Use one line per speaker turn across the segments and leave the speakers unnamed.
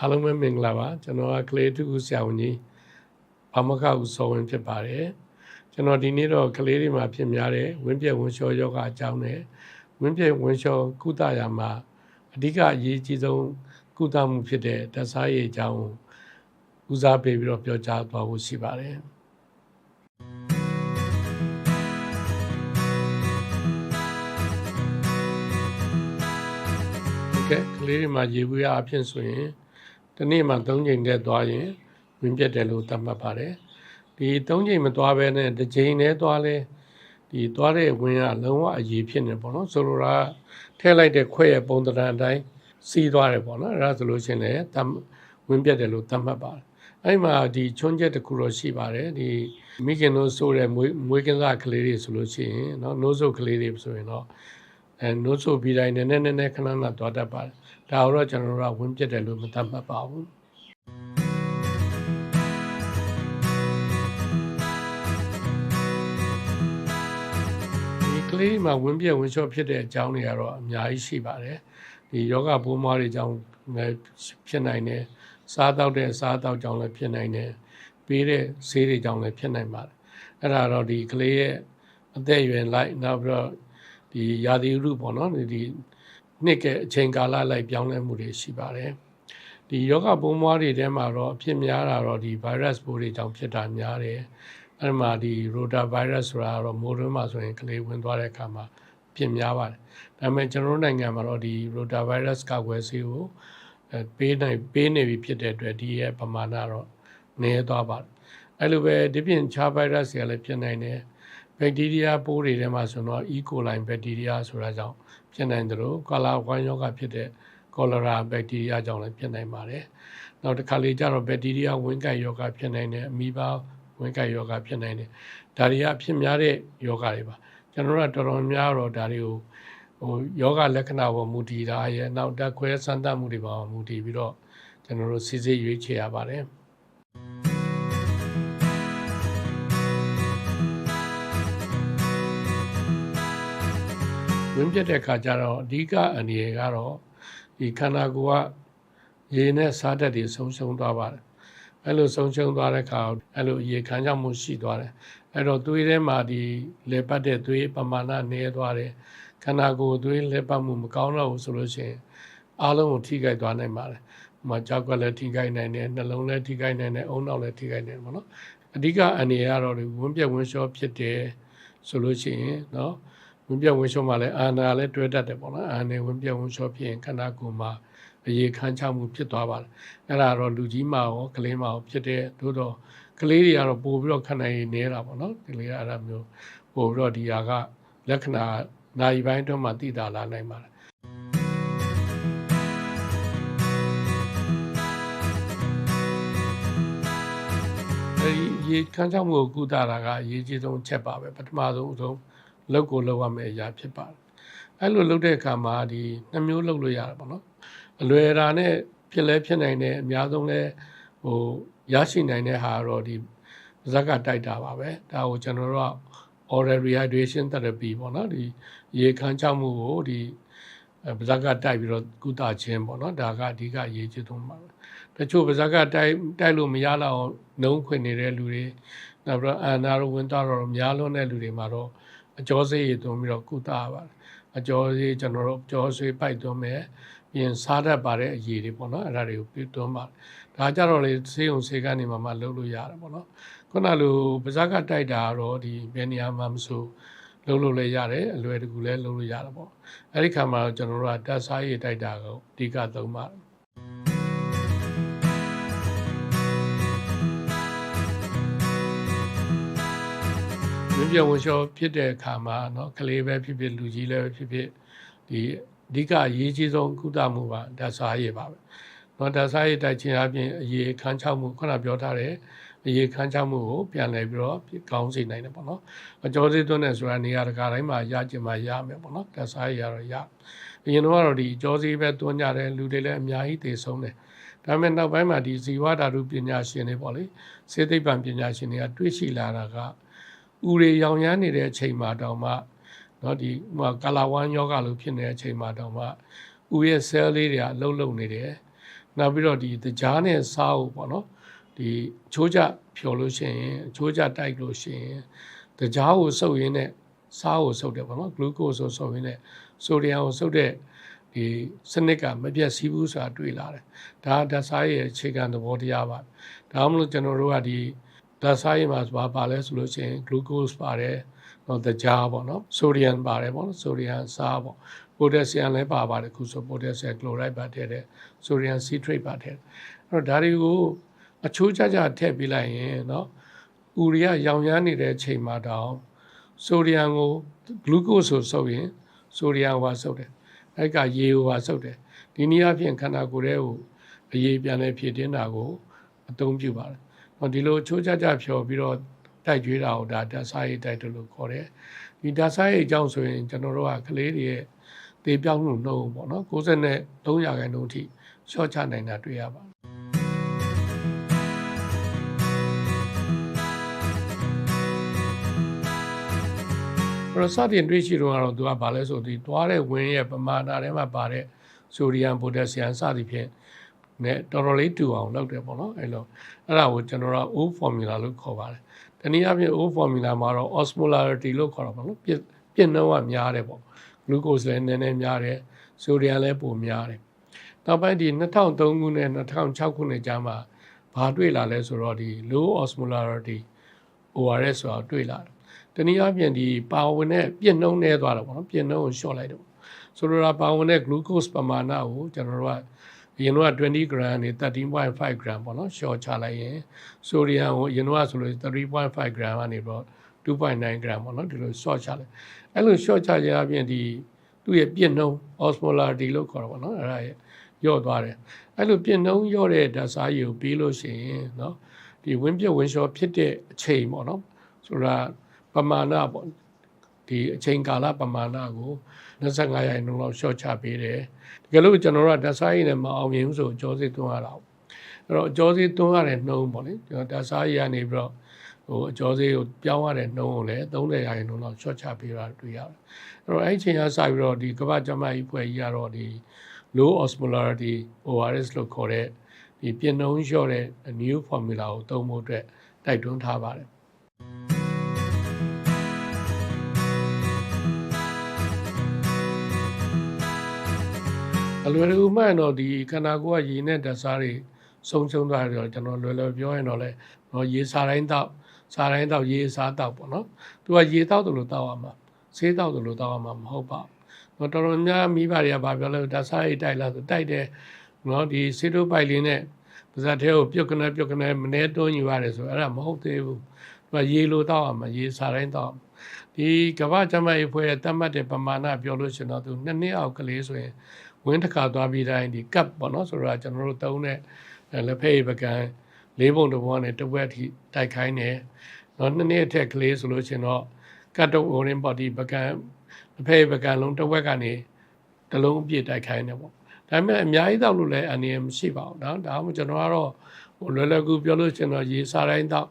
အားလုံးပဲမင်္ဂလာပါကျွန်တော်ကကလေးတူဆရာဝန်ကြီးဘာမခဦးစောဝင်ဖြစ်ပါတယ်ကျွန်တော်ဒီနေ့တော့ကလေးတွေမှာဖြစ်များတဲ့ဝင်းပြက်ဝင်းလျှောယောဂအကြောင်းနဲ့ဝင်းပြက်ဝင်းလျှောကုသရာမှာအဓိကအရေးကြီးဆုံးကုသမှုဖြစ်တဲ့ဓာတ်စားရည်အကြောင်းကိုဦးစားပေးပြီးတော့ပြောကြားသွားဖို့ရှိပါတယ်ကဲကလေးတွေမှာရေဘူးရအဖြစ်ဆိုရင် ဒီနေ့မှ3ချိန်တည်းသွားရင်ဝင်ပြတ်တယ်လို့သတ်မှတ်ပါတယ်ဒီ3ချိန်မသွားဘဲနဲ့တစ်ချိန်တည်းသွားလဲဒီသွားတဲ့ဝင်ကလုံးဝအရေးဖြစ်နေပေါ့နော်ဆိုလိုတာထည့်လိုက်တဲ့ခွဲရဲ့ပုံသဏ္ဍာန်အတိုင်းစီးသွားတယ်ပေါ့နော်အဲဒါဆိုလို့ရှိရင်လည်းဝင်ပြတ်တယ်လို့သတ်မှတ်ပါတယ်အဲ့မှာဒီချွန်းချက်တစ်ခုတော့ရှိပါတယ်ဒီမိခင်တို့ဆိုတဲ့မွေးမွေးကင်းစားကလေးတွေဆိုလို့ရှိရင်เนาะနိုးစုပ်ကလေးတွေဆိုရင်တော့ အဲနိုးစုပ်ပြီးတိုင်းနည်းနည်းနည်းနည်းခဏခဏသွားတတ်ပါတယ်ဒါတော့ကျွန်တော်တို့ကဝင်ပြတ်တယ်လို့မသတ်မှတ်ပါဘူးဒီကလေးမှာဝင်ပြတ်ဝင်လျှော့ဖြစ်တဲ့အကြောင်းတွေကတော့အများကြီးရှိပါတယ်ဒီယောဂပိုးမွားတွေကြောင့်လည်းဖြစ်နိုင်တယ်စားတောက်တဲ့စားတောက်ကြောင့်လည်းဖြစ်နိုင်တယ်ပေးတဲ့ဆေးတွေကြောင့်လည်းဖြစ်နိုင်ပါတယ်အဲ့ဒါတော့ဒီကလေးရဲ့အသက်အရွယ်လိုက်နောက်ပြီးတော့ ဒီရာသီဥတုပေါ့နော်ဒီနှစ်ကအချိန်ကာလလိုက်ပြောင်းလဲမှုတွေရှိပါတယ်ဒီယောဂပိုးမွားတွေထဲမှာတော့အဖြစ်များတာတော့ဒီ virus ပိုးတွေကြောင့်ဖြစ်တာများတယ်အဲ့မှာဒီ rota virus ဆိုတာတော့မိုးတွင်းမှာဆိုရင်ကလေးဝင်သွားတဲ့အခါမှာဖြစ်များပါတယ်ဒါပေမဲ့ကျွန်တော်တို့နိုင်ငံမှာတော့ဒီ rota virus ကာကွယ်ဆေးကိုအဲပေးနိုင်ပေးနေပြီဖြစ်တဲ့အတွက်ဒီရဲ့ပမာဏတော့နည်းသွားပါတယ်အဲ့လိုပဲဒီပြင်ခြား virus တွေလည်းဖြစ်နိုင်တယ် ဘက်တီးရီးယားပိုးတွေထဲမှာဆိုတော့ E. coli ဘက်တီးရီးယားဆိုတာကြောင့်ဖြစ်နိုင်တယ်လို့ကာလာဝမ်းယောဂဖြစ်တဲ့ကောလရာဘက်တီးရီးယားကြောင့်လည်းဖြစ်နိုင်ပါတယ်။နောက်တစ်ခါလေကျတော့ဘက်တီးရီးယားဝင်းကိုက်ယောဂဖြစ်နိုင်တယ်အမီဘာဝင်းကိုက်ယောဂဖြစ်နိုင်တယ်။ဒါတွေကဖြစ်များတဲ့ယောဂတွေပါ။ကျွန်တော်တို့ကတော်တော်များတော့ဒါတွေကိုဟိုယောဂလက္ခဏာပေါ်မူတည်တာရဲ့နောက်တက်ခွဲစမ်းသပ်မှုတွေပေါ်မူတည်ပြီးတော့ကျွန်တော်တို့စစ်စစ်ရွေးချယ်ရပါတယ်။ ဝင်းပြတ်တဲ့ခါကျတော့အဓိကအနေရကတော့ဒီခန္ဓာကိုယ်ကရေနဲ့စားတတ်တွေဆုံးရှုံးသွားပါတယ်အဲ့လိုဆုံးရှုံးသွားတဲ့ခါအဲ့လိုရေခမ်းကြောင့်မှုရှိသွားတယ်အဲ့တော့သွေးထဲမှာဒီလေပတ်တဲ့သွေးပမာဏနည်းသွားတယ်ခန္ဓာကိုယ်သွေးလေပတ်မှုမကောင်းတော့ဘူးဆိုလို့ရှိရင်အားလုံးကိုထိခိုက်သွားနိုင်ပါတယ်။မကြောက်ကလည်းထိခိုက်နိုင်တယ်နှလုံးလည်းထိခိုက်နိုင်တယ်အုံနောက်လည်းထိခိုက်နိုင်တယ်ပေါ့နော်။အဓိကအနေရတော့ဝန်းပြက်ဝန်းလျှောဖြစ်တယ်ဆိုလို့ရှိရင်နော် ဝင်းပြဝင်းလျှောမှာလည်းအာနာလည်းတွဲတတ်တယ်ပေါ့နော်အာနေဝင်းပြဝင်းလျှောဖြစ်ရင်ခန္ဓာကိုယ်မှာအရေခမ်းချမှုဖြစ်သွားပါတယ်အဲ့ဒါတော့လူကြီးမှာရောကလေးမှာရောဖြစ်တဲ့သို့တော့ကလေးတွေကတော့ပို့ပြီးတော့ခန္ဓာရည်နေတာပေါ့နော်ကလေးကအဲ့ဒါမျိုးပို့ပြီးတော့ဒီဟာကလက္ခဏာနာယီပိုင်းတော့မှသိတာလာနိုင်ပါတယ်အဲဒီရေခမ်းချမှုကိုကုသတာကအရေးကြီးဆုံးချက်ပါပဲပထမဆုံးအဆုံး လုပ်ကိုလုပ်ရမယ့်အရာဖြစ်ပါတယ်အဲ့လိုလုပ်တဲ့အခါမှာဒီနှမျိုးလုပ်လို့ရတယ်ပေါ့နော်အလွယ်တာနဲ့ဖြစ်လဲဖြစ်နိုင်တယ်အများဆုံးလဲဟိုရရှိနိုင်တဲ့ဟာတော့ဒီဇက်ကတိုက်တာပါပဲဒါကိုကျွန်တော်တို့က oral rehydration therapy ပေါ့နော်ဒီရေခမ်းချမှုကိုဒီပါဇက်ကတိုက်ပြီးတော့ကုသခြင်းပေါ့နော်ဒါကအဓိကရေးချစ်ဆုံးပါပဲတချို့ပါဇက်ကတိုက်တိုက်လို့မရတော့နှုံးခွင်နေတဲ့လူတွေနောက်ပြီးတော့အန်နာရောဝင်တာရောများလွန်းတဲ့လူတွေမှာတော့ အကျော်စေးရသွင်းပြီးတော့ကုသရပါတယ်အကျော်စေးကျွန်တော်တို့ကျော်ဆွေးပိုက်သွင်းမယ်ပြင်စားတတ်ပါတဲ့အရည်တွေပေါ့နော်အဲ့ဒါတွေကိုပြသွင်းပါတယ်ဒါကြတော့လေဆေးုံဆေးကနေမှမှလုပ်လို့ရတယ်ပေါ့နော်ခုနလိုပါဇက်ကတိုက်တာတော့ဒီဘယ်နေရာမှာမဆိုလုပ်လို့လည်းရတယ်အလွယ်တကူလည်းလုပ်လို့ရတယ်ပေါ့အဲ့ဒီခါမှာကျွန်တော်တို့ကတက်စားရည်တိုက်တာကိုအဓိကသုံးပါတယ် ဝင်းပြဝင်းလျှောဖြစ်တဲ့အခါမှာเนาะကလေးပဲဖြစ်ဖြစ်လူကြီးလည်းဖြစ်ဖြစ်ဒီအဓိကအရေးကြီးဆုံးကုသမှုပါဓာတ်စားရည်ပါပဲเนาะဓာတ်စားရည်တိုက်ခြင်းအပြင်အရေးခန်းချောက်မှုခုနပြောထားတဲ့အရေးခန်းချောက်မှုကိုပြန်လဲပြီးတော့ကောင်းစေနိုင်တယ်ပေါ့နော်အကျော်စေးသွင်းတယ်ဆိုတာနေရာတကာတိုင်းမှာရကျင်မှာရမယ်ပေါ့နော်ဓာတ်စားရည်ရတော့ရအရင်တော့ဒီအကျော်စေးပဲသွင်းကြတယ်လူတွေလည်းအများကြီးသေဆုံးတယ်ဒါပေမဲ့နောက်ပိုင်းမှာဒီဇီဝဓာတုပညာရှင်တွေပေါ့လေစေသိပ္ပံပညာရှင်တွေကတွေးရှိလာတာက ဥရေရောင်ရမ်းနေတဲ့အချိန်မှာတောင်မှเนาะဒီဟိုကာလာဝမ်းယောဂလိုဖြစ်နေတဲ့အချိန်မှာတောင်မှဥရဲ့ cell လေးတွေကအလုံးလုံးနေတယ် နောက်ပြီးတော့ဒီတကြားနဲ့စားဖို့ပေါ့နော်ဒီချိုးကြဖြော်လို့ရှိရင်ချိုးကြတိုက်လို့ရှိရင်တကြားကိုစုပ်ရင်းနဲ့စားကိုစုပ်တယ်ပေါ့နော်ဂလူကိုဆိုစုပ်ရင်းနဲ့ဆိုဒီယမ်ကိုစုပ်တဲ့ဒီစနစ်ကမပြတ်စည်းဘူးဆိုတာတွေ့လာတယ်ဒါဓာတ်စားရဲ့အခြေခံသဘောတရားပါဒါမှမဟုတ်ကျွန်တော်တို့ကဒီ ဓာတ်စားရည်မှာဘာပါလဲဆိုလို့ရှိရင် glucose ပါတယ်နော်တကြားပေါ့နော် sodium ပါတယ်ပေါ့နော် sodium စားပေါ့ potassium လည်းပါပါတယ်ခုဆို potassium chloride ပါထည့်တယ် sodium citrate ပါထည့်အဲ့တော့ဒါတွေကိုအချိုးကျကျထည့်ပေးလိုက်ရင်နော်ဥရီယာရောင်ရမ်းနေတဲ့အချိန်မှာတောင်ဆိုဒီယမ်ကိုဂလူကိုဆိုဆုပ်ရင်ဆိုဒီယမ်ဟိုပါဆုပ်တယ်။အဲ့ကရေဟိုပါဆုပ်တယ်။ဒီနည်းအားဖြင့်ခန္ဓာကိုယ်ရဲ့ဟိုအရေးပြန်လဲဖြည့်တင်းတာကိုအသုံးပြုပါတယ်။ ဟောဒီလိုအချိုးကျကျဖြော်ပြီးတော့တိုက်ကြွေးတာကိုဒါဓာတ်စားရည်တိုက်တယ်လို့ခေါ်တယ်ဒီဓာတ်စားရည်အကြောင်းဆိုရင်ကျွန်တော်တို့ကကလေးတွေရဲ့တေပြောင်းမှုနှုံးပေါ့နော်93ရာခိုင်နှုန်းအထိရှော့ချနိုင်တာတွေ့ရပါတယ်အဲ့တော့စတင်တွေ့ရှိတော့ကတော့သူကဘာလဲဆိုဒီတွားတဲ့ဝင်းရဲ့ပမာဏထဲမှာပါတဲ့ဆိုဒီယမ်ပိုတက်ဆီယမ်စသည်ဖြင့် နဲ့တော်တော်လေးတူအောင်လုပ်တယ်ပေါ့နော်အဲ့လိုအဲ့ဒါကိုကျွန်တော်တို့ O formula လို့ခေါ်ပါတယ်တနည်းအားဖြင့် O formula မှာတော့ osmolarity လို့ခေါ်တာပေါ့နော်ပြည့်ပြည့်နှုန်းကများတယ်ပေါ့ glucose လည်းနည်းနည်းများတယ်ဆိုဒီယမ်လည်းပိုများတယ်နောက်ပိုင်းဒီ2003ခုနဲ့2006ခုနှစ်ကြားမှာဘာတွေ့လာလဲဆိုတော့ဒီ low osmolarity ORS ဆိုတာတွေ့လာတယ်တနည်းအားဖြင့်ဒီပါဝင်တဲ့ပြည့်နှုန်းနေသွားတာပေါ့နော်ပြည့်နှုန်းကိုလျှော့လိုက်တယ်ဆိုလိုတာပါဝင်တဲ့ glucose ပမာဏကိုကျွန်တော်တို့က အရင်တော့20 gram နေ13.5 gram ပေါ့နော်ရှော့ချလိုက်ရင်ဆိုဒီယမ်ကိုအရင်တော့ဆိုလို့3.5 gram ကနေပြီးတော့2.9 gram ပေါ့နော်ဒီလိုရှော့ချလိုက်အဲ့လိုရှော့ချခြင်းအပြင်ဒီသူ့ရဲ့ပြည့်နှုန်း osmolarity လို့ခေါ်တာပေါ့နော်အဲ့ဒါရဲ့ယော့သွားတယ်အဲ့လိုပြည့်နှုန်းယော့တဲ့ဓာတ်စားရည်ကိုပြီးလို့ရှိရင်နော်ဒီဝင်းပြဝင်းလျှော်ဖြစ်တဲ့အချိန်ပေါ့နော်ဆိုတာပမာဏပေါ့ဒီအချိန်ကာလပမာဏကို 25ရာခိုင်နှုန်းလောက်ရှော့ချပေးတယ်တကယ်လို့ကျွန်တော်တို့ကဓာတ်စားရည်နဲ့မအောင်မြင်ဘူးဆိုအကျော်စစ်သွင်းရတာပေါ့အဲ့တော့အကျော်စစ်သွင်းရတဲ့နှုန်းပေါ့လေကျွန်တော်ဓာတ်စားရည်ကနေပြီးတော့ဟိုအကျော်စစ်ကိုပြောင်းရတဲ့နှုန်းကိုလည်း30ရာခိုင်နှုန်းလောက်ရှော့ချပေးတာတွေ့ရတယ်အဲ့တော့အဲ့ဒီအချိန်ကစပြီးတော့ဒီကမ္ဘာ့ကျန်းမာရေးဖွဲ့ကြီးကတော့ဒီ low osmolarity ORS လို့ခေါ်တဲ့ဒီပြင်းနှုန်းလျှော့တဲ့ new formula ကိုသုံးဖို့အတွက်တိုက်တွန်းထားပါတယ် အလွယ်တကူမှန်တော့ဒီခန္ဓာကိုယ်ကရေနဲ့ဓာတ်စားတွေဆုံးရှုံးသွားတယ်ကျွန်တော်လွယ်လွယ်ပြောရင်တော့လေတော့ရေစားတိုင်းတော့စားတိုင်းတော့ရေစားတော့ပေါ့နော်သူကရေတောက်တယ်လို့တောက်ရမှာဆေးတောက်တယ်လို့တောက်ရမှာမဟုတ်ပါဘူးတော့တော်တော်များမိဘတွေကဗာပြောလဲဓာတ်စားရိတ်တိုက်လာဆိုတိုက်တယ်နော်ဒီဆေးတိုးပိုက်လေးနဲ့ပါဇက်ထဲကိုပြုတ်ကနေပြုတ်ကနေမနေတွန်းယူရတယ်ဆိုအဲ့ဒါမဟုတ်သေးဘူးသူကရေလိုတောက်ရမှာရေစားတိုင်းတောက်ဒီကမ္ဘာ့ကျန်းမာရေးဖွဲ့ရဲ့တတ်မှတ်တဲ့ပမာဏပြောလို့ရှင်တော့သူနှစ်နှစ်အောက်ကလေးဆိုရင် ဝင်းတစ်ခါသွားပြီးတိုင်းဒီ cup ပေါ့နော်ဆိုတော့ကျွန်တော်တို့သုံးတဲ့လက်ဖက်ရည်ပကံလေးပုံတစ်ပုံနဲ့တစ်ဝက်ထိတိုက်ခိုင်းတယ်နော်နှစ်နှစ်အထက်ကလေးဆိုလို့ရှင်တော့ကတ်တော့ orange body ပကံလက်ဖက်ရည်ပကံလုံးတစ်ဝက်ကနေတစ်လုံးအပြည့်တိုက်ခိုင်းတယ်ပေါ့ဒါပေမဲ့အများကြီးတောက်လို့လည်းအနေနဲ့မရှိပါဘူးနော်ဒါမှမဟုတ်ကျွန်တော်ကတော့ဟိုလွယ်လွယ်ကူပြောလို့ရှင်တော့ရေစားတိုင်းတောက်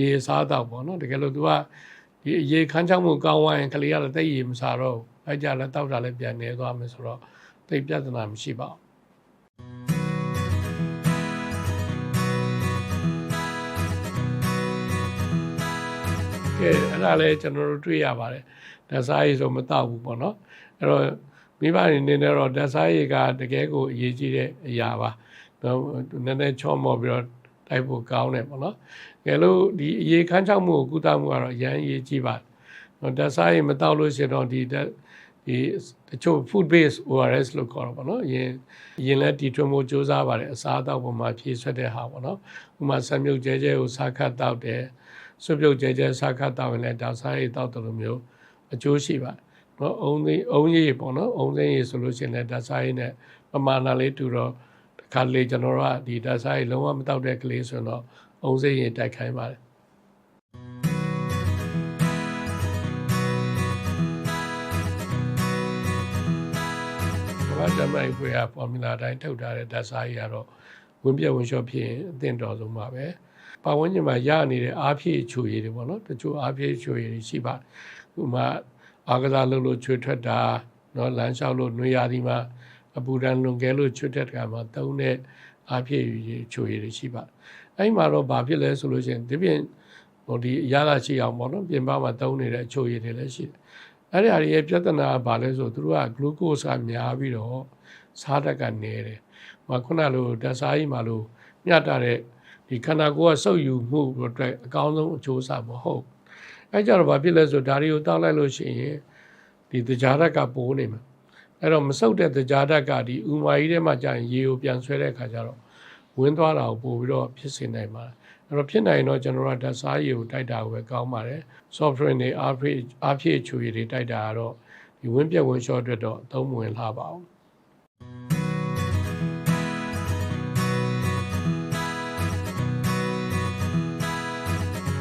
ရေစားတောက်ပေါ့နော်တကယ်လို့ तू ကဒီရေခန်းချောင်းမှုကောင်းသွားရင်ကလေးကလည်းတိတ်ရေမစားတော့ဘူးအဲကြလည်းတောက်တာလည်းပြန်နေသွားမယ်ဆိုတော့ သိပြဿနာမရှိပါဘူးကဲအဲ့ဒါလည်းကျွန်တော်တို့တွေ့ရပါတယ်ဓာတ်စားရည်ဆိုမတောက်ဘူးပေါ့နော်အဲ့တော့မိဘတွေနေနေတော့ဓာတ်စားရည်ကတကယ်ကိုအရေးကြီးတဲ့အရာပါတော့နည်းနည်းချောမော်ပြီးတော့တိုက်ဖို့ကောင်းတယ်ပေါ့နော်ကဲလို့ဒီအရေးခန်းချောက်မှုကိုကုသမှုကတော့အရန်အရေးကြီးပါတယ်ဓာတ်စားရည်မတောက်လို့ရှိရင်တော့ဒီ ဒီတချို့ food based ORS လို့ခေါ်တော့ဗောနော်အရင်အရင်လည်းတီထွင်မှုစူးစမ်းပါတယ်အစားအသောက်ပေါ်မှာဖြည့်ဆွက်တဲ့ဟာဗောနော်ဥမာဆံမြုပ်ကျဲကျဲကိုစားခတ်တောက်တယ်ဆွပြုတ်ကျဲကျဲစားခတ်တောက်ရင်လည်းဒါစားရည်တောက်တယ်လို့မျိုးအကျိုးရှိပါတယ်နော်အုံသိအုံရည်ပေါ့နော်အုံသိရည်ဆိုလို့ရှိရင်လည်းဒါစားရည်နဲ့ပမာဏလေးတူတော့တစ်ခါလေကျွန်တော်တို့ကဒီဒါစားရည်လုံးဝမတောက်တဲ့ကလေးဆိုတော့အုံစိရည်တိုက်ခိုင်းပါတယ် ဓမ္မအခွေကဖော်မြူလာတိုင်းထုတ်ထားတဲ့ဓာတ်စာကြီးကတော့ဝင်ပြက်ဝင်လျှော့ဖြစ်ရင်အသင့်တော်ဆုံးပါပဲပတ်ဝန်းကျင်မှာရနေတဲ့အားဖြည့်ချွေရည်တွေပေါ့နော်တချို့အားဖြည့်ချွေရည်တွေရှိပါတယ်ဥပမာအာကစားလုပ်လို့ချွေထွက်တာနော်လမ်းလျှောက်လို့နှွေရာဒီမှာအပူဒဏ်လွန်ကဲလို့ချွတ်တဲ့ကမှာသုံးတဲ့အားဖြည့်ချွေရည်တွေရှိပါတယ်အဲ့မှာတော့ဘာဖြစ်လဲဆိုလို့ရှိရင်ဒီပြင်ဟိုဒီရလာရှိအောင်ပေါ့နော်ပြင်ပမှာသုံးနေတဲ့အချွေရည်တွေလည်းရှိတယ် အဲ့ဒီအရာရဲ့ပြဿနာကဘာလဲဆိုသူတို့က glucose ကများပြီးတော့စားတတ်ကနေတယ်။ဟိုခုနလိုဓာတ်စားကြီးမှလို့မျှတတဲ့ဒီခန္ဓာကိုယ်ကစုပ်ယူမှုအတွက်အကောင်းဆုံးအကျိုးစားမဟုတ်။အဲကြတော့ဘာဖြစ်လဲဆိုဒါတွေကိုတောက်လိုက်လို့ရှိရင်ဒီတရားဓာတ်ကပိုးနေမှာ။အဲ့တော့မစုပ်တဲ့တရားဓာတ်ကဒီဥမာကြီးထဲမှာကြာရင်ရေကိုပြန်ဆွဲတဲ့အခါကျတော့ဝင်းသွားတာကိုပို့ပြီးတော့ဖြစ်စေနိုင်ပါတယ်။ အဲ့တော့ဖြစ်နိုင်တော့ကျွန်တော်တို့ဓာတ်စားရည်ကိုတိုက်တာကိုပဲကောင်းပါတယ်။ software တွေအားဖြည့်အားဖြည့်ချူရည်တွေတိုက်တာကတော့ဒီဝင်းပြက်ဝင်းလျှော့အတွက်တော့အသုံးမဝင်လှပါဘူး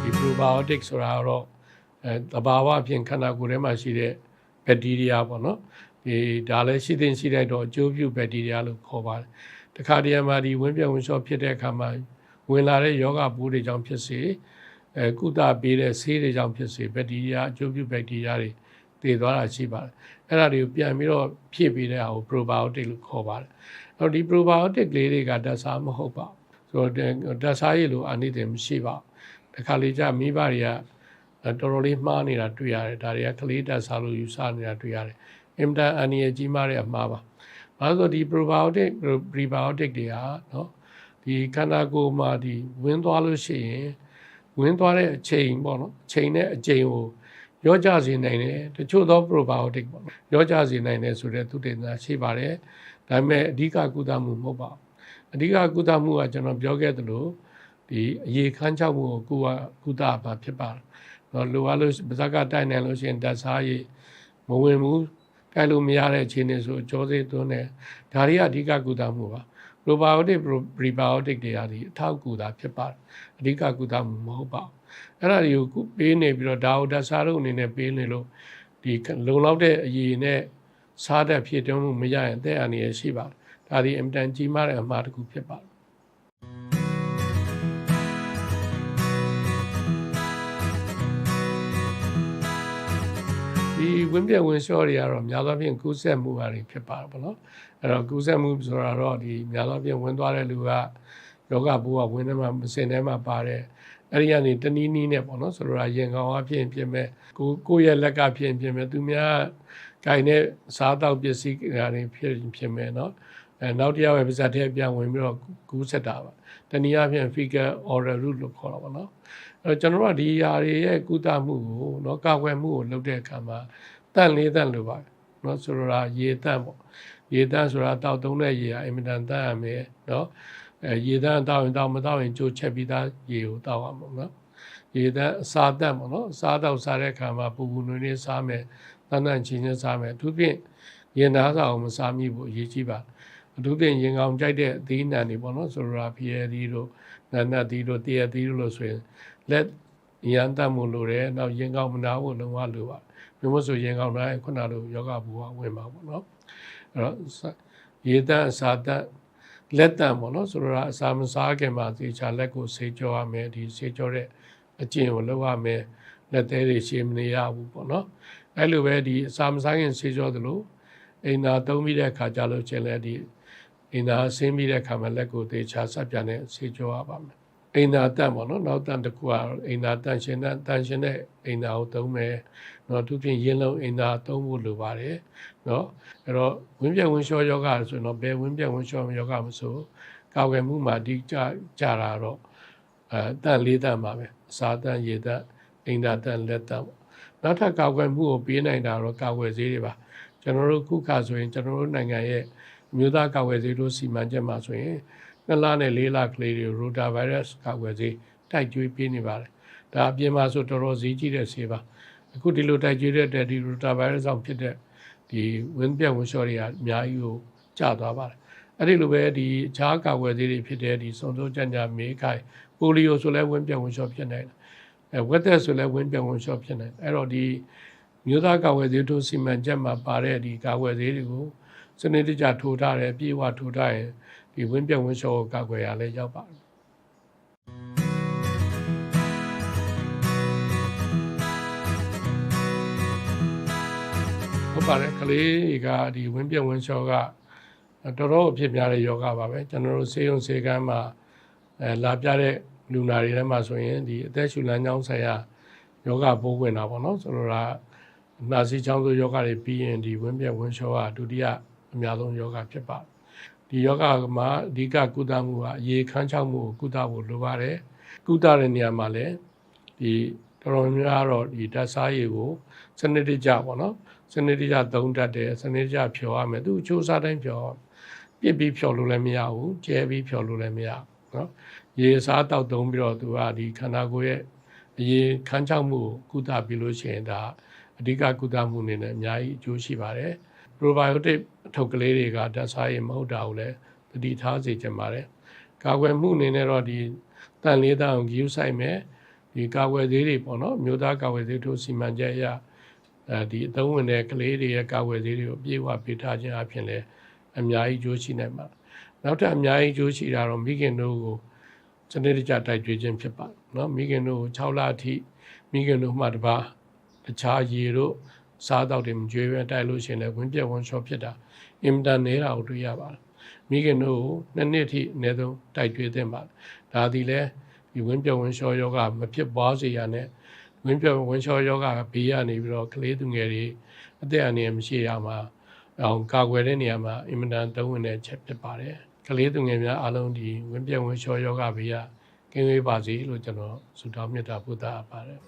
ဒီ probiotic ဆိုတာတော့အဲတဘာဝအဖြစ်ခန္ဓာကိုယ်ထဲမှာရှိတဲ့ဘက်တီးရီးယားပေါ့နော်ဒီဒါလည်းရှိတဲ့ရှိတဲ့တော့အကျိုးပြုဘက်တီးရီးယားလို့ခေါ်ပါတယ်တခါတည်းမှာဒီဝင်းပြက်ဝင်းလျှော့ဖြစ်တဲ့အခါမှာ ဝင်လာတဲ့ယောဂပိုးတွေကြောင့်ဖြစ်စေအဲကုသပေးတဲ့ဆေးတွေကြောင့်ဖြစ်စေဘက်တီးရီးယားအကျိုးပြုဘက်တီးရီးယားတွေတည်သွားတာရှိပါတယ်အဲ့ဒါတွေကိုပြန်ပြီးတော့ဖြည့်ပေးတဲ့ဟာကို probiotic လို့ခေါ်ပါတယ်အဲ့တော့ဒီ probiotic လေးတွေကဓာတ်စားမဟုတ်ပါဘူးဆိုတော့ဓာတ်စားရလို့အနည်းတယ်မရှိပါဘူးတစ်ခါလေကြာမိဘတွေကတော်တော်လေးမှားနေတာတွေ့ရတယ်ဒါတွေကကလေးဓာတ်စားလို့ယူဆနေတာတွေ့ရတယ်အင်တာအန်ရကြီးမားတဲ့အမှားပါဘာလို့ဆိုဒီ probiotic prebiotic တွေဟာနော် ဒီခန္ဓာကိုယ်မှာဒီဝင်သွားလို့ရှိရင်ဝင်သွားတဲ့အချိန်ပေါ့နော်ချိန်နဲ့အချိန်ကိုရောကြစေနိုင်တယ်တချို့သော probiotic ပေါ့နော်ရောကြစေနိုင်တယ်ဆိုတဲ့သူတင်သာရှိပါတယ်ဒါပေမဲ့အဓိကကုသမှုမဟုတ်ပါဘူးအဓိကကုသမှုကကျွန်တော်ပြောခဲ့သလိုဒီအရေခမ်းချောက်မှုကိုကုကကုသပါဖြစ်ပါတယ်တော့လိုအပ်လို့ပါဇက်ကတိုက်နိုင်လို့ရှိရင်ဓာတ်စားရည်မဝင်ဘူးတိုက်လို့မရတဲ့အခြေအနေဆိုကြောစေးသွင်းတယ်ဒါတွေကအဓိကကုသမှုပါ probiotic prebiotic တွေဟာဒီအထောက်အကူတာဖြစ်ပါတယ်အဓိကကုသမှုမဟုတ်ပါဘူးအဲ့ဒါတွေကိုပေးနေပြီးတော့ဒါဝဒစားတို့အနေနဲ့ပေးနေလို့ဒီလုံလောက်တဲ့အရေးနဲ့စားတတ်ဖြစ်တုံးမှုမရရင်တဲ့အနေရရှိပါတယ်ဒါဒီအင်တန်ကြီးမားတဲ့အမှားတစ်ခုဖြစ်ပါတယ် ဝင်းပြက်ဝင်းလျှော့တွေကတော့များသောဖြင့်ကူးဆက်မှုပါတွေဖြစ်ပါတယ်ဗောနော်အဲ့တော့ကူးဆက်မှုဆိုတာတော့ဒီများသောဖြင့်ဝင်သွားတဲ့လူကယောဂဘိုးကဝင်းထဲမှာမစင်ထဲမှာပါတယ်အဲ့ဒီကနေတနည်းနည်းနဲ့ပေါ့နော်ဆိုတော့ရင်ကောင်အဖြစ်ဖြစ်မဲ့ကိုကိုရဲ့လက်ကဖြစ်ဖြစ်မဲ့သူများဂိုင်နဲ့စားတော့ပစ္စည်းတွေဖြစ်ဖြစ်မဲ့နော်အဲနောက်တစ်ယောက်ရဲ့ပါဇက်ထဲပြန်ဝင်ပြီးတော့ကူးဆက်တာပါတနည်းအားဖြင့် fecal oral route လို့ခေါ်တာပါနော် အဲတော့ကျွန်တော်တို့ကဒီຢာတွေရဲ့ကုသမှုကိုနော်ကာကွယ်မှုကိုလုပ်တဲ့အခါမှာတန့်လေးတန့်လိုပါနော်ဆိုတော့ရေတန့်ပေါ့ရေတန့်ဆိုတာတောက်သုံးတဲ့ရေဟာအင်မတန်တန့်ရမယ်နော်အဲရေတန့်တောက်ရင်တောက်မတောက်ရင်ကြိုချက်ပြီးသားရေကိုတောက်ရမှာနော်ရေတန့်အစာတန့်ပေါ့နော်အစာတောက်စားတဲ့အခါမှာပူပူနွေးနွေးစားမယ်တန်တန်ချင်းချင်းစားမယ်အထူးဖြင့်ရင်သားစာအောင်မစားမိဘူးအရေးကြီးပါအထူးဖြင့်ရင်ကောင်ကြိုက်တဲ့အသီးနှံတွေပေါ့နော်ဆိုတော့ဖျဲသီးတို့နတ်နတ်သီးတို့တရသီးတို့လို့ဆိုရင် လက်ရန်တတ်မှုလိုတယ်နောက်ရင်ကောင်မနာဖို့လုံးဝလိုပါမျိုးမဆိုရင်ကောင်တိုင်းခုနလိုယောဂဘူဝဝင်ပါပေါ့နော်အဲ့တော့ရေတန့်အစာတန့်လက်တန့်ပေါ့နော်ဆိုတော့အစာမစားခင်မှာသေချာလက်ကိုဆေးကြောရမယ်ဒီဆေးကြောတဲ့အကျင့်ကိုလုပ်ရမယ်လက်သေးတွေရှည်မနေရဘူးပေါ့နော်အဲ့လိုပဲဒီအစာမစားခင်ဆေးကြောသလိုအိမ်သာသုံးပြီးတဲ့အခါကျလို့ချင်းလည်းဒီအိမ်သာဆင်းပြီးတဲ့အခါမှာလက်ကိုသေချာဆက်ပြန်တဲ့ဆေးကြောရပါမယ် အိမ်သာတန့်ပေါ့နော်နောက်တန့်တစ်ခုကအိမ်သာတန့်ရှင်တဲ့တန့်ရှင်တဲ့အိမ်သာကိုသုံးမယ်နော်သူပြင်ရင်းလုံးအိမ်သာသုံးဖို့လိုပါတယ်နော်အဲ့တော့ဝင်းပြက်ဝင်းလျှောယောဂဆိုတော့ဘယ်ဝင်းပြက်ဝင်းလျှောယောဂမဆိုကာကွယ်မှုမှာဒီကြကြတာတော့အဲတန့်လေးတန့်ပါပဲအစာတန့်ရေတန့်အိမ်သာတန့်လက်တန့်ပေါ့နောက်ထပ်ကာကွယ်မှုကိုပေးနိုင်တာတော့ကာကွယ်ဆေးတွေပါကျွန်တော်တို့ခုခါဆိုရင်ကျွန်တော်တို့နိုင်ငံရဲ့အမျိုးသားကာကွယ်ဆေးတို့စီမံချက်မှာဆိုရင် နှစ်လနဲ့လေးလကလေးတွေရိုတာဗိုင်းရပ်စ်ကာကွယ်ဆေးတိုက်ကျွေးပေးနေပါတယ်ဒါအပြင်မှာဆိုတော်တော်ဈေးကြီးတဲ့ဆေးပါအခုဒီလိုတိုက်ကျွေးတဲ့ဒီရိုတာဗိုင်းရပ်စ်ကြောင့်ဖြစ်တဲ့ဒီဝင်းပြက်ဝင်းလျှော်တွေကအများကြီးကိုကျသွားပါတယ်အဲ့ဒီလိုပဲဒီအခြားကာကွယ်ဆေးတွေဖြစ်တဲ့ဒီစုံစိုးကြံ့ကြမေးခိုင်ပိုလီယိုဆိုလဲဝင်းပြက်ဝင်းလျှော်ဖြစ်နိုင်တယ်အဲဝက်သက်ဆိုလဲဝင်းပြက်ဝင်းလျှော်ဖြစ်နိုင်တယ်အဲ့တော့ဒီမြို့သားကာကွယ်ဆေးတို့စီမံချက်မှာပါတဲ့ဒီကာကွယ်ဆေးတွေကိုစနစ်တကျထိုးထားတယ်ပြေဝထိုးထားရင် ဒီဝင်းပြက်ဝင်းလျှော်ကိုကာကွယ်ရလဲရောက်ပါတယ်ဟုတ်ပါတယ်ကလေးကဒီဝင်းပြက်ဝင်းလျှော်ကတော်တော်အဖြစ်များတဲ့ယောဂပါပဲကျွန်တော်တို့ဆေးရုံဆေးကမ်းမှာအဲလာပြတဲ့လူနာတွေထဲမှာဆိုရင်ဒီအသက်ရှူလမ်းကြောင်းဆိုင်ရာယောဂပိုးဝင်တာပေါ့နော်ဆိုတော့ဒါနှာစီးချောင်းဆိုယောဂတွေပြီးရင်ဒီဝင်းပြက်ဝင်းလျှောကဒုတိယအများဆုံးယောဂဖြစ်ပါတယ် ဒီယောဂမှာအဓိကကုသမှုကအရေခန်းချောက်မှုကိုကုသဖို့လိုပါတယ်ကုသတဲ့နေရာမှာလည်းဒီတော်တော်များများတော့ဒီဓာတ်စားရည်ကိုစနစ်တကျပေါ့နော်စနစ်တကျသုံးတတ်တယ်စနစ်တကျဖြောရမယ်သူအချိုးစားတိုင်းဖြောပြစ်ပြီးဖြောလို့လည်းမရဘူးကျဲပြီးဖြောလို့လည်းမရဘူးနော်ရေစားတောက်သုံးပြီးတော့သူကဒီခန္ဓာကိုယ်ရဲ့အရေခန်းချောက်မှုကိုကုသပြီးလို့ရှိရင်ဒါအဓိကကုသမှုအနေနဲ့အများကြီးအကျိုးရှိပါတယ် probiotic အထုပ်ကလေးတွေကဓာတ်စားရည်မဟုတ်တာကိုလည်းသတိထားစေချင်ပါတယ်ကာကွယ်မှုအနေနဲ့တော့ဒီတန်လေးတန်ကိုဂရုစိုက်မယ်ဒီကာကွယ်သေးတွေပေါ့နော်မြို့သားကာကွယ်သေးတို့စီမံချက်အရအဲဒီအသုံးဝင်တဲ့ကလေးတွေရဲ့ကာကွယ်သေးတွေကိုပြေဝပေးထားခြင်းအပြင်လည်းအများကြီးကျိုးရှိနိုင်ပါတယ်နောက်ထပ်အများကြီးကျိုးရှိတာတော့မိခင်တို့ကိုစနစ်တကျတိုက်ကြွေးခြင်းဖြစ်ပါတယ်နော်မိခင်တို့ကို6လအထိမိခင်တို့မှတပါတခြားရေတို့ စားတော့တွေမကြွေးပဲတိုက်လို့ရှိရင်လည်းဝင်းပြက်ဝင်းလျှောဖြစ်တာအင်မတန်နေတာကိုတွေ့ရပါတယ်မိခင်တို့ကိုနှစ်နှစ်ထိအနည်းဆုံးတိုက်ကြွေးသင့်ပါတယ်ဒါသည်လည်းဒီဝင်းပြက်ဝင်းလျှောယောဂမဖြစ်ပွားစေရနဲ့ဝင်းပြက်ဝင်းလျှောယောဂဘေးကနေပြီးတော့ကလေးသူငယ်တွေအသက်အန္တရာယ်မရှိရမှာအောင်ကာကွယ်တဲ့နေရာမှာအင်မတန်သုံးဝင်တဲ့ချက်ဖြစ်ပါတယ်ကလေးသူငယ်များအားလုံးဒီဝင်းပြက်ဝင်းလျှောယောဂဘေးကကင်းဝေးပါစေလို့ကျွန်တော်ဆုတောင်းမေတ္တာပို့သအပ်ပါတယ်